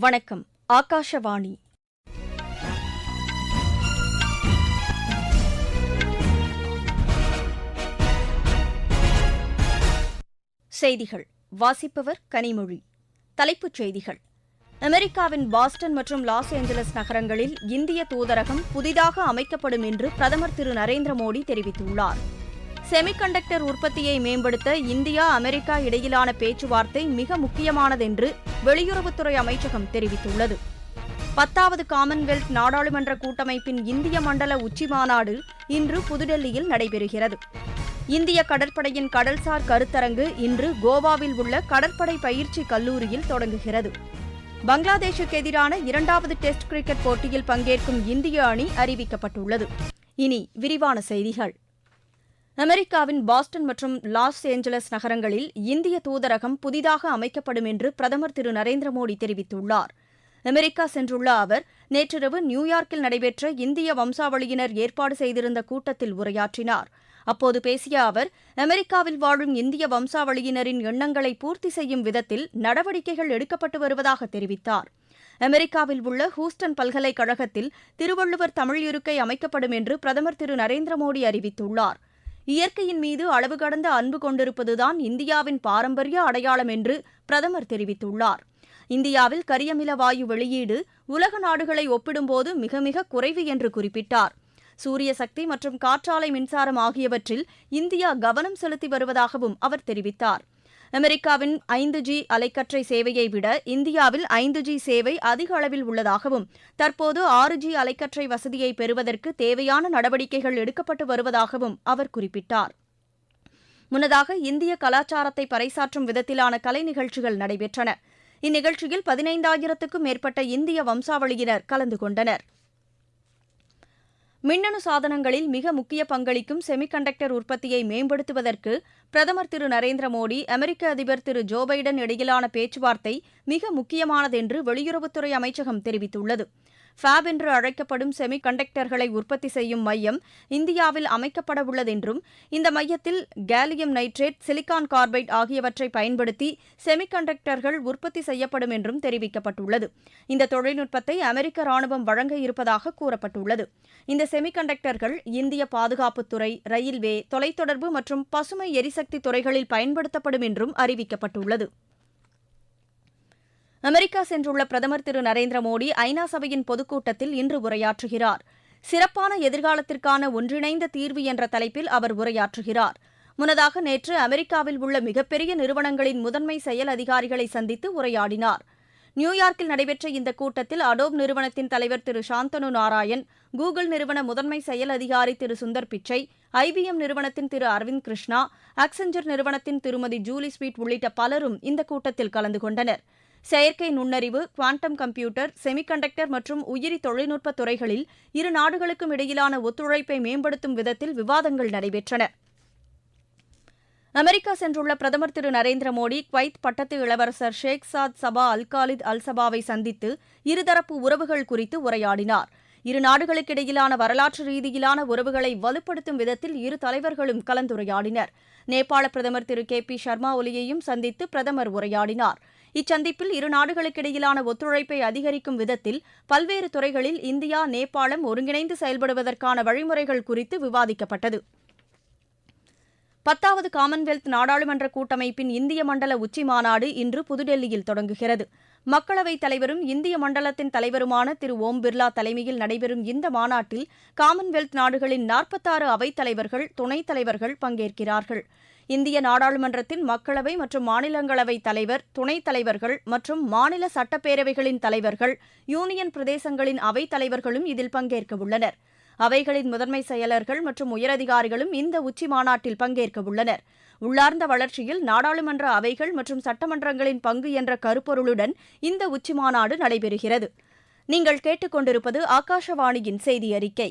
வணக்கம் ஆகாஷவாணி. செய்திகள் வாசிப்பவர் கனிமொழி. தலைப்புச் செய்திகள். அமெரிக்காவின் பாஸ்டன் மற்றும் லாஸ் ஏஞ்சலஸ் நகரங்களில் இந்திய தூதரகம் புதிதாக அமைக்கப்படும் என்று பிரதமர் திரு நரேந்திர மோடி தெரிவித்துள்ளார். செமிகண்டக்டர் உற்பத்தியை மேம்படுத்த இந்தியா அமெரிக்கா இடையிலான பேச்சுவார்த்தை மிக முக்கியமானதென்று வெளியுறவுத்துறை அமைச்சகம் தெரிவித்துள்ளது. பத்தாவது காமன்வெல்த் நாடாளுமன்ற கூட்டமைப்பின் இந்திய மண்டல உச்சிமாநாடு இன்று புதுடெல்லியில் நடைபெறுகிறது. இந்திய கடற்படையின் கடல்சார் கருத்தரங்கு இன்று கோவாவில் உள்ள கடற்படை பயிற்சி கல்லூரியில் தொடங்குகிறது. பங்களாதேஷுக்கு எதிரான இரண்டாவது டெஸ்ட் கிரிக்கெட் போட்டியில் பங்கேற்கும் இந்திய அணி அறிவிக்கப்பட்டுள்ளது. இனி விரிவான செய்திகள். அமெரிக்காவின் பாஸ்டன் மற்றும் லாஸ் ஏஞ்சலஸ் நகரங்களில் இந்திய தூதரகம் புதிதாக அமைக்கப்படும் என்று பிரதமர் திரு நரேந்திர மோடி தெரிவித்துள்ளார். அமெரிக்கா சென்றுள்ள அவர் நேற்றிரவு நியூயார்க்கில் நடைபெற்ற இந்திய வம்சாவளியினர் ஏற்பாடு செய்திருந்த கூட்டத்தில் உரையாற்றினார். அப்போது பேசிய அவர் அமெரிக்காவில் வாழும் இந்திய வம்சாவளியினரின் எண்ணங்களை பூர்த்தி செய்யும் விதத்தில் நடவடிக்கைகள் எடுக்கப்பட்டு வருவதாக தெரிவித்தார். அமெரிக்காவில் உள்ள ஹூஸ்டன் பல்கலைக்கழகத்தில் திருவள்ளுவர் தமிழ் இருக்கை அமைக்கப்படும் என்று பிரதமர் திரு நரேந்திர மோடி அறிவித்துள்ளார். இயற்கையின் மீது அளவு கடந்த அன்பு கொண்டிருப்பதுதான் இந்தியாவின் பாரம்பரிய அடையாளம் என்று பிரதமர் தெரிவித்துள்ளார். இந்தியாவில் கரியமில வாயு வெளியீடு உலக நாடுகளை ஒப்பிடும்போது மிக மிக குறைவு என்று குறிப்பிட்டார். சூரிய சக்தி மற்றும் காற்றாலை மின்சாரம் ஆகியவற்றில் இந்தியா கவனம் செலுத்தி வருவதாகவும் அவர் தெரிவித்தார். அமெரிக்காவின் ஐந்து ஜி அலைக்கற்றை சேவையை விட இந்தியாவில் ஐந்து ஜி சேவை அதிக அளவில் உள்ளதாகவும் தற்போது ஆறு ஜி அலைக்கற்றை வசதியை பெறுவதற்கு தேவையான நடவடிக்கைகள் எடுக்கப்பட்டு வருவதாகவும் அவர் குறிப்பிட்டார். முன்னதாக இந்திய கலாச்சாரத்தை பறைசாற்றும் விதத்திலான கலை நிகழ்ச்சிகள் நடைபெற்றன. இந்நிகழ்ச்சியில் பதினைந்தாயிரத்துக்கும் மேற்பட்ட இந்திய வம்சாவளியினர் கலந்து கொண்டனர். மின்னணு சாதனங்களில் மிக முக்கிய பங்களிக்கும் செமிகண்டக்டர் உற்பத்தியை மேம்படுத்துவதற்கு பிரதமர் திரு நரேந்திர மோடி அமெரிக்க அதிபர் திரு ஜோ பைடன் இடையிலான பேச்சுவார்த்தை மிக முக்கியமானது என்று வெளியுறவுத்துறை அமைச்சகம் தெரிவித்துள்ளது. ஃபேப் என்று அழைக்கப்படும் செமி கண்டக்டர்களை உற்பத்தி செய்யும் மையம் இந்தியாவில் அமைக்கப்பட உள்ளதென்றும் இந்த மையத்தில் கேலியம் நைட்ரேட் சிலிக்கான் கார்பைட் ஆகியவற்றை பயன்படுத்தி செமிகண்டக்டர்கள் உற்பத்தி செய்யப்படும் என்றும் தெரிவிக்கப்பட்டுள்ளது. இந்த தொழில்நுட்பத்தை அமெரிக்க ராணுவம் வழங்க இருப்பதாக கூறப்பட்டுள்ளது. இந்த செமிகண்டக்டர்கள் இந்திய பாதுகாப்புத்துறை ரயில்வே தொலைத்தொடர்பு மற்றும் பசுமை எரிசக்தி துறைகளில் பயன்படுத்தப்படும் என்றும் அறிவிக்கப்பட்டுள்ளது. அமெரிக்கா சென்றுள்ள பிரதமர் திரு நரேந்திர மோடி ஐநா சபையின் பொதுக்கூட்டத்தில் இன்று உரையாற்றுகிறார். சிறப்பான எதிர்காலத்திற்கான ஒன்றிணைந்த தீர்வு என்ற தலைப்பில் அவர் உரையாற்றுகிறார். முன்னதாக நேற்று அமெரிக்காவில் உள்ள மிகப்பெரிய நிறுவனங்களின் முதன்மை செயல் அதிகாரிகளை சந்தித்து உரையாடினார். நியூயார்க்கில் நடைபெற்ற இந்த கூட்டத்தில் அடோப் நிறுவனத்தின் தலைவர் திரு சாந்தனு நாராயண் கூகுள் நிறுவன முதன்மை செயல் அதிகாரி திரு சுந்தர் பிச்சை ஐபிஎம் நிறுவனத்தின் திரு அரவிந்த் கிருஷ்ணா அக்செஞ்சர் நிறுவனத்தின் திருமதி ஜூலி ஸ்வீட் உள்ளிட்ட பலரும் இந்த கூட்டத்தில் கலந்து கொண்டனர். செயற்கை நுண்ணறிவு குவாண்டம் கம்ப்யூட்டர் செமிகண்டக்டர் மற்றும் உயிரி தொழில்நுட்ப துறைகளில் இரு நாடுகளுக்கும் இடையிலான ஒத்துழைப்பை மேம்படுத்தும் விதத்தில் விவாதங்கள் நடைபெற்றன. அமெரிக்கா சென்றுள்ள பிரதமர் திரு நரேந்திர மோடி குவைத் பட்டத்து இளவரசர் ஷேக் சாத் சபா அல் காலித் அல் சபாவை சந்தித்து இருதரப்பு உறவுகள் குறித்து உரையாடினார். இரு நாடுகளுக்கிடையிலான வரலாற்று ரீதியிலான உறவுகளை வலுப்படுத்தும் விதத்தில் இரு தலைவர்களும் கலந்துரையாடினர். நேபாள பிரதமர் திரு கே பி சர்மா ஒலியையும் சந்தித்து பிரதமர் உரையாடினார். இச்சந்திப்பில் இரு நாடுகளுக்கிடையிலான ஒத்துழைப்பை அதிகரிக்கும் விதத்தில் பல்வேறு துறைகளில் இந்தியா நேபாளம் ஒருங்கிணைந்து செயல்படுவதற்கான வழிமுறைகள் குறித்து விவாதிக்கப்பட்டது. பத்தாவது காமன்வெல்த் நாடாளுமன்ற கூட்டமைப்பின் இந்திய மண்டல உச்சி மாநாடு இன்று புதுடெல்லியில் தொடங்குகிறது. மக்களவைத் தலைவரும் இந்திய மண்டலத்தின் தலைவருமான திரு ஓம் பிர்லா தலைமையில் நடைபெறும் இந்த மாநாட்டில் காமன்வெல்த் நாடுகளின் நாற்பத்தாறு அவைத் தலைவர்கள் துணைத் தலைவர்கள் பங்கேற்கிறார்கள். இந்திய நாடாளுமன்றத்தின் மக்களவை மற்றும் மாநிலங்களவை தலைவர் துணைத் தலைவர்கள் மற்றும் மாநில சட்டப்பேரவைகளின் தலைவர்கள் யூனியன் பிரதேசங்களின் அவைத் தலைவர்களும் இதில் பங்கேற்க உள்ளனர். அவைகளின் முதன்மை செயலர்கள் மற்றும் உயரதிகாரிகளும் இந்த உச்சி மாநாட்டில் பங்கேற்க உள்ளனர். உள்ளார்ந்த வளர்ச்சியில் நாடாளுமன்ற அவைகள் மற்றும் சட்டமன்றங்களின் பங்கு என்ற கருப்பொருளுடன் இந்த உச்சி மாநாடு நடைபெறுகிறது. நீங்கள் கேட்டுக்கொண்டிருப்பது ஆகாஷவாணியின் செய்தி அறிக்கை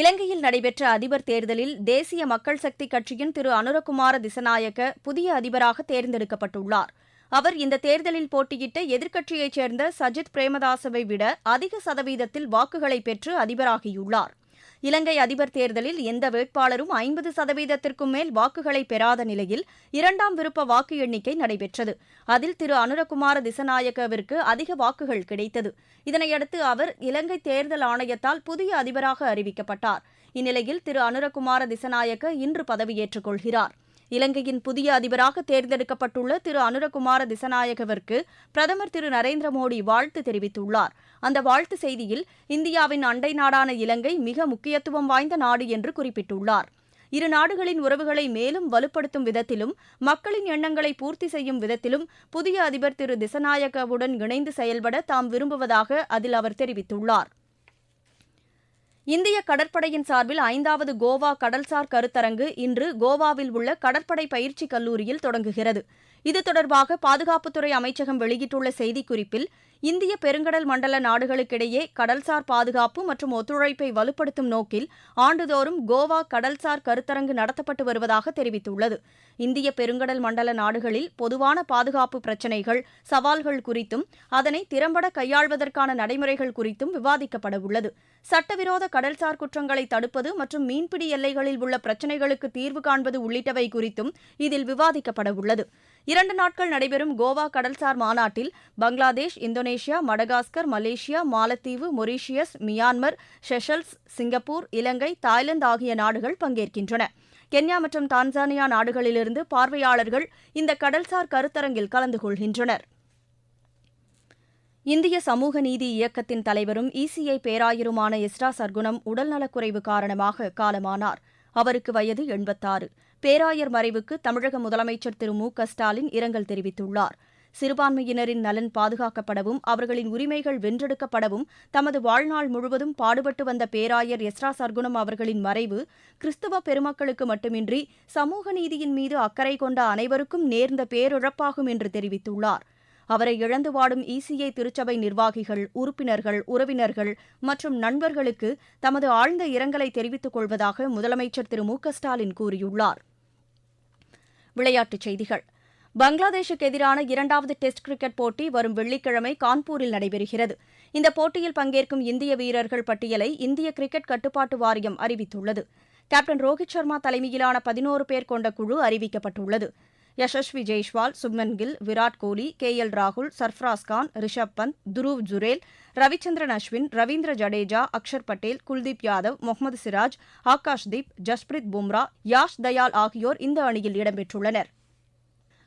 இலங்கையில் நடைபெற்ற அதிபர் தேர்தலில் தேசிய மக்கள் சக்தி கட்சியின் திரு அனுரகுமார திசநாயக்க புதிய அதிபராக தேர்ந்தெடுக்கப்பட்டுள்ளார். அவர் இந்த தேர்தலில் போட்டியிட்ட எதிர்க்கட்சியைச் சேர்ந்த சஜித் பிரேமதாசவை விட அதிக சதவீதத்தில் வாக்குகளை பெற்று அதிபராகியுள்ளார். இலங்கை அதிபர் தேர்தலில் எந்த வேட்பாளரும் ஐம்பது சதவீதத்திற்கும் மேல் வாக்குகளை பெறாத நிலையில் இரண்டாம் விருப்ப வாக்கு எண்ணிக்கை நடைபெற்றது. அதில் திரு அனுரகுமார திசநாயக்கவிற்கு அதிக வாக்குகள் கிடைத்தது. இதனையடுத்து அவர் இலங்கை தேர்தல் ஆணையத்தால் புதிய அதிபராக அறிவிக்கப்பட்டார். இந்நிலையில் திரு அனுரகுமார திசநாயக்க இன்று பதவியேற்றுக் கொள்கிறாா் இலங்கையின் புதிய அதிபராக தேர்ந்தெடுக்கப்பட்டுள்ள திரு அனுரகுமார திசநாயகவிற்கு பிரதமர் திரு நரேந்திர மோடி வாழ்த்து தெரிவித்துள்ளார். அந்த வாழ்த்து செய்தியில் இந்தியாவின் அண்டை நாடான இலங்கை மிக முக்கியத்துவம் வாய்ந்த நாடு என்று குறிப்பிட்டுள்ளார். இரு நாடுகளின் உறவுகளை மேலும் வலுப்படுத்தும் விதத்திலும் மக்களின் எண்ணங்களை பூர்த்தி செய்யும் விதத்திலும் புதிய அதிபர் திரு திசநாயகவுடன் இணைந்து செயல்பட தாம் விரும்புவதாக அதில் அவர் தெரிவித்துள்ளார். இந்திய கடற்படையின் சார்பில் ஐந்தாவது கோவா கடல்சார் கருத்தரங்கு இன்று கோவாவில் உள்ள கடற்படை பயிற்சி கல்லூரியில் தொடங்குகிறது. இது தொடர்பாக பாதுகாப்புத்துறை அமைச்சகம் வெளியிட்டுள்ள செய்திக்குறிப்பில் இந்திய பெருங்கடல் மண்டல நாடுகளுக்கிடையே கடல்சார் பாதுகாப்பு மற்றும் ஒத்துழைப்பை வலுப்படுத்தும் நோக்கில் ஆண்டுதோறும் கோவா கடல்சார் கருத்தரங்கு நடத்தப்பட்டு வருவதாக தெரிவித்துள்ளது. இந்திய பெருங்கடல் மண்டல நாடுகளில் பொதுவான பாதுகாப்பு பிரச்சினைகள் சவால்கள் குறித்தும் அதனை திறம்பட கையாள்வதற்கான நடைமுறைகள் குறித்தும் விவாதிக்கப்பட உள்ளது. சட்டவிரோத கடல்சார் குற்றங்களை தடுப்பது மற்றும் மீன்பிடி எல்லைகளில் உள்ள பிரச்சினைகளுக்கு தீர்வு காண்பது உள்ளிட்டவை குறித்தும் இதில் விவாதிக்கப்பட உள்ளது. இரண்டு நாட்கள் நடைபெறும் கோவா கடல்சார் மாநாட்டில் பங்களாதேஷ் இந்தோனேஷியா மடகாஸ்கர் மலேசியா மாலத்தீவு Mauritius Myanmar Seychelles Singapore Ilangai Thailand ஆகிய நாடுகள் பங்கேற்கின்றன. கென்யா மற்றும் தான்சானியா நாடுகளிலிருந்து பார்வையாளர்கள் இந்த கடல்சார் கருத்தரங்கில் கலந்து கொள்கின்றனர். இந்திய சமூக நீதி இயக்கத்தின் தலைவரும் இசிஐ பேராயருமான எஸ்ரா சர்க்குணம் உடல்நலக்குறைவு காரணமாக காலமானார். அவருக்கு வயது எண்பத்தாறு. பேராயர் மறைவுக்கு தமிழக முதலமைச்சர் திரு மு க ஸ்டாலின் இரங்கல் தெரிவித்துள்ளார். சிறுபான்மையினரின் நலன் பாதுகாக்கப்படவும் அவர்களின் உரிமைகள் வென்றெடுக்கப்படவும் தமது வாழ்நாள் முழுவதும் பாடுபட்டு வந்த பேராயர் எஸ்ரா சர்க்குணம் அவர்களின் மறைவு கிறிஸ்தவ பெருமக்களுக்கு மட்டுமின்றி சமூக நீதியின் மீது அக்கறை கொண்ட அனைவருக்கும் நேர்ந்த பேரிழப்பாகும் என்று தெரிவித்துள்ளார். அவரை இழந்து வாடும் இசிஐ திருச்சபை நிர்வாகிகள் உறுப்பினர்கள் உறவினர்கள் மற்றும் நண்பர்களுக்கு தமது ஆழ்ந்த இரங்கலை தெரிவித்துக் கொள்வதாக முதலமைச்சர் திரு மு க ஸ்டாலின் கூறியுள்ளார். விளையாட்டுச் செய்திகள். பங்களாதேஷுக்கு எதிரான இரண்டாவது டெஸ்ட் கிரிக்கெட் போட்டி வரும் வெள்ளிக்கிழமை கான்பூரில் நடைபெறுகிறது. இந்த போட்டியில் பங்கேற்கும் இந்திய வீரர்கள் பட்டியலை இந்திய கிரிக்கெட் கட்டுப்பாட்டு வாரியம் அறிவித்துள்ளது. கேப்டன் ரோஹித் சர்மா தலைமையிலான பதினோரு பேர் கொண்ட குழு அறிவிக்கப்பட்டுள்ளது. யஷஸ்வி ஜெய்ஷ்வால் சுப்மன் கில் விராட் கோலி கே எல் ராகுல் சர்ஃப்ராஸ் கான் ரிஷப் பந்த் துருவ் ஜுரேல் ரவிச்சந்திரன் அஸ்வின் ரவீந்திர ஜடேஜா அக்ஷர் பட்டேல் குல்தீப் யாதவ் முகமது சிராஜ் ஆகாஷ் தீப் ஜஸ்பிரித் பும்ரா யாஷ் தயால் ஆகியோர் இந்த அணியில் இடம்பெற்றுள்ளனர்.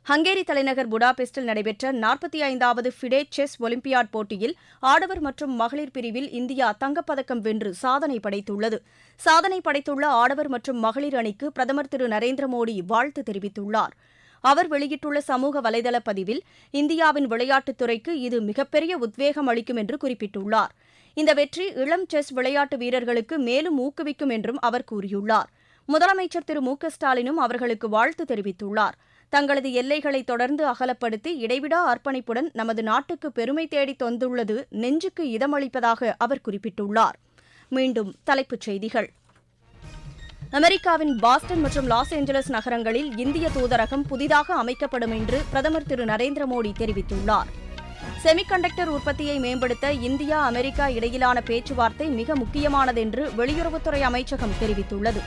ஹங்கேரி தலைநகர் புடாபெஸ்டில் நடைபெற்ற நாற்பத்தி ஐந்தாவது ஃபிடே செஸ் ஒலிம்பியாட் போட்டியில் ஆடவர் மற்றும் மகளிர் பிரிவில் இந்தியா தங்கப்பதக்கம் வென்று சாதனை படைத்துள்ளது. சாதனை படைத்துள்ள ஆடவர் மற்றும் மகளிர் அணிக்கு பிரதமர் திரு நரேந்திர மோடி வாழ்த்து தெரிவித்துள்ளார். அவர் வெளியிட்டுள்ள சமூக வலைதள பதிவில் இந்தியாவின் விளையாட்டுத் துறைக்கு இது மிகப்பெரிய உத்வேகம் அளிக்கும் என்று குறிப்பிட்டுள்ளார். இந்த வெற்றி இளம் செஸ் விளையாட்டு வீரர்களுக்கு மேலும் ஊக்குவிக்கும் என்றும் அவர் கூறியுள்ளார். முதலமைச்சர் திரு மு க ஸ்டாலினும் அவர்களுக்கு வாழ்த்து தெரிவித்துள்ளார். தங்களது எல்லைகளை தொடர்ந்து அகலப்படுத்தி இடைவிடா அர்ப்பணிப்புடன் நமது நாட்டுக்கு பெருமை தேடி தந்துள்ளது நெஞ்சுக்கு இதமளிப்பதாக அவர் குறிப்பிட்டுள்ளார். மீண்டும் தலைப்புச் செய்திகள். அமெரிக்காவின் பாஸ்டன் மற்றும் லாஸ் ஏஞ்சலஸ் நகரங்களில் இந்திய தூதரகம் புதிதாக அமைக்கப்படும் என்று பிரதமர் திரு நரேந்திர மோடி தெரிவித்துள்ளார். செமிகண்டக்டர் உற்பத்தியை மேம்படுத்த இந்தியா அமெரிக்கா இடையிலான பேச்சுவார்த்தை மிக முக்கியமானது என்று வெளியுறவுத்துறை அமைச்சகம் தெரிவித்துள்ளது.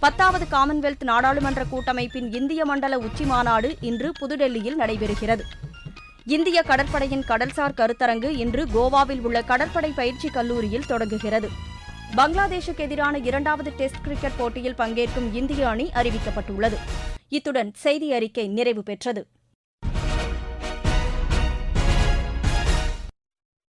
பத்தாவது காமன்வெல்த் நாடாளுமன்ற கூட்டமைப்பின் இந்திய மண்டல உச்சி மாநாடு இன்று புதுடெல்லியில் நடைபெறுகிறது. இந்திய கடற்படையின் கடல்சார் கருத்தரங்கு இன்று கோவாவில் உள்ள கடற்படை பயிற்சி கல்லூரியில் தொடங்குகிறது. பங்களாதேஷுக்கு எதிரான இரண்டாவது டெஸ்ட் கிரிக்கெட் போட்டியில் பங்கேற்கும் இந்திய அணி அறிவிக்கப்பட்டுள்ளது. இத்துடன் செய்தி அறிக்கை நிறைவு பெற்றது.